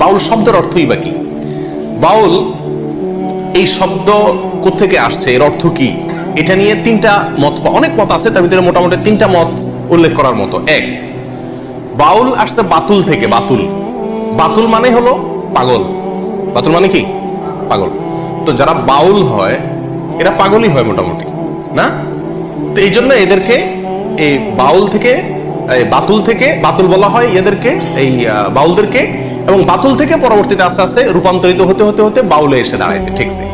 বাউল শব্দের অর্থই বা কি? বাউল এই শব্দ কোথেকে আসছে? এর অর্থ কি? এটা নিয়ে তিনটা মত অনেক মত আছে, তার ভিতরে মোটামুটি তিনটা মত উল্লেখ করার মতো। এক, বাউল আসছে বাতুল থেকে, বাতুল। বাতুল মানে হলো পাগল। বাতুল মানে কি? পাগল। তো যারা বাউল হয়, এরা পাগলই হয় মোটামুটি, না? তো এই জন্য এদেরকে এই বাউল থেকে বাতুল থেকে বাতুল বলা হয়, এদেরকে, এই বাউলদেরকে এবং বাতুল থেকে পরবর্তীতে আস্তে আস্তে রূপান্তরিত হতে হতে হতে বাউলে এসে দাঁড়াইছে ঠিকছে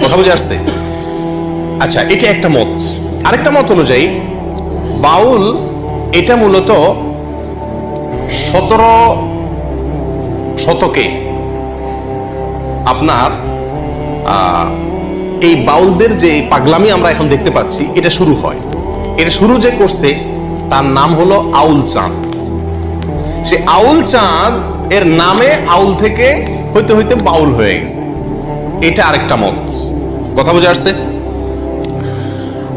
কথা বুঝে আসছে? আচ্ছা এটা একটা মত। আরেকটা মত অনুযায়ী, বাউল এটা মূলত সতেরো শতকে আপনার এই বাউলদের যে পাগলামি আমরা এখন দেখতে পাচ্ছি, এটা শুরু হয়। এটা শুরু যে করছে, তার নাম হলো আউল চাঁদ। সে আউল চাঁদ এর নামে আউল থেকে হইতে হইতে বাউল হয়ে গেছে। এটা আরেকটা মত। কথা বোঝা আসছে?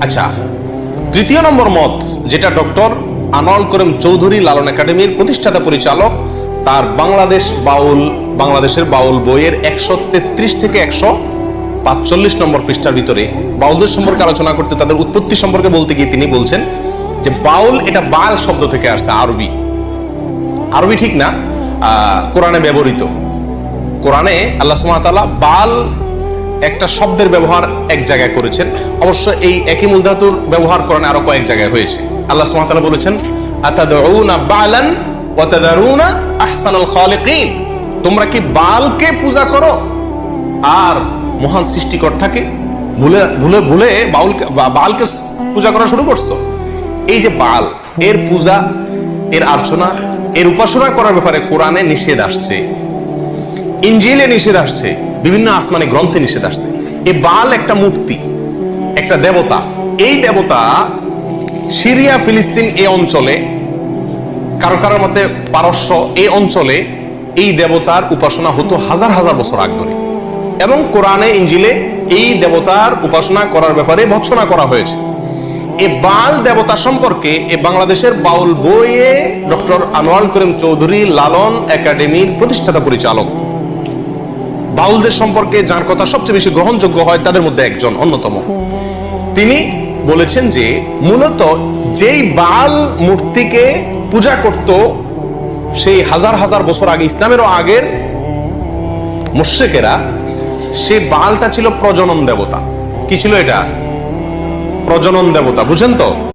আচ্ছা তৃতীয় নম্বর মত, যেটা ডক্টর আনোয়াল করিম চৌধুরী লালন একাডেমির প্রতিষ্ঠাতা পরিচালক, তার বাংলাদেশ বাউল, বাংলাদেশের বাউল বইয়ের একশো তেত্রিশ থেকে একশো পাঁচচল্লিশ নম্বর পৃষ্ঠার ভিতরে বাউলদের সম্পর্কে আলোচনা করতে, তাদের উৎপত্তি সম্পর্কে বলতে গিয়ে তিনি বলছেন যে বাউল এটা বাল শব্দ থেকে আসছে, আরবি। আরবি ঠিক না? কোরআনে ব্যবহৃত। কোরআনে আল্লাহ সুমাতালা বাল একটা শব্দের ব্যবহার এক জায়গায় করেছেন। অবশ্য এই একই মূল ধাতুর ব্যবহার কোরআনে আরও কয়েক জায়গায় হয়েছে। আল্লাহ সুমাতালা বলেছেন, আতাদউনা বালান আহসানাল খালিকিন? তোমরা কি বালকে পূজা করো? আর মহান সৃষ্টিকর্তাকে ভুলে ভুলে ভুলে বাউলকে বালকে পূজা করা শুরু করছ? এই যে বাল, এর পূজা, এর আর্চনা এর উপাসনা করার ব্যাপারে কোরআনে নিষেধ আসছে, ইঞ্জিলে নিষেধ আসছে, বিভিন্ন আসমানি গ্রন্থে নিষেধ আসছে। এই বাল একটা মূর্তি, একটা দেবতা। এই দেবতা সিরিয়া, ফিলিস্তিন এ অঞ্চলে, কারও কারোর মতে পারস্য এই অঞ্চলে এই দেবতার উপাসনা হতো হাজার হাজার বছর আগ ধরে। এবং কোরআনে, ইঞ্জিলে এই দেবতার উপাসনা করার ব্যাপারে ভৎসনা করা হয়েছে। এই বাল দেবতা সম্পর্কে এ বাংলাদেশের বাউল বইয়ে ডক্টর আনোয়াল করিম চৌধুরী লালন একাডেমির প্রতিষ্ঠাতা পরিচালক। বাউলদের সম্পর্কে যার কথা সবচেয়ে বেশি গ্রহণযোগ্য হয় তাদের মধ্যে একজন, অন্যতম। তিনি বলেছেন যে, মূলত যেই বাল মূর্তিকে পূজা করত, সেই হাজার হাজার বছর আগে, ইসলামেরও আগের মুশ্রিকেরা সে বালটা ছিল প্রজনন দেবতা। কি ছিল এটা? প্রজনন দেবতা বুঝেন তো?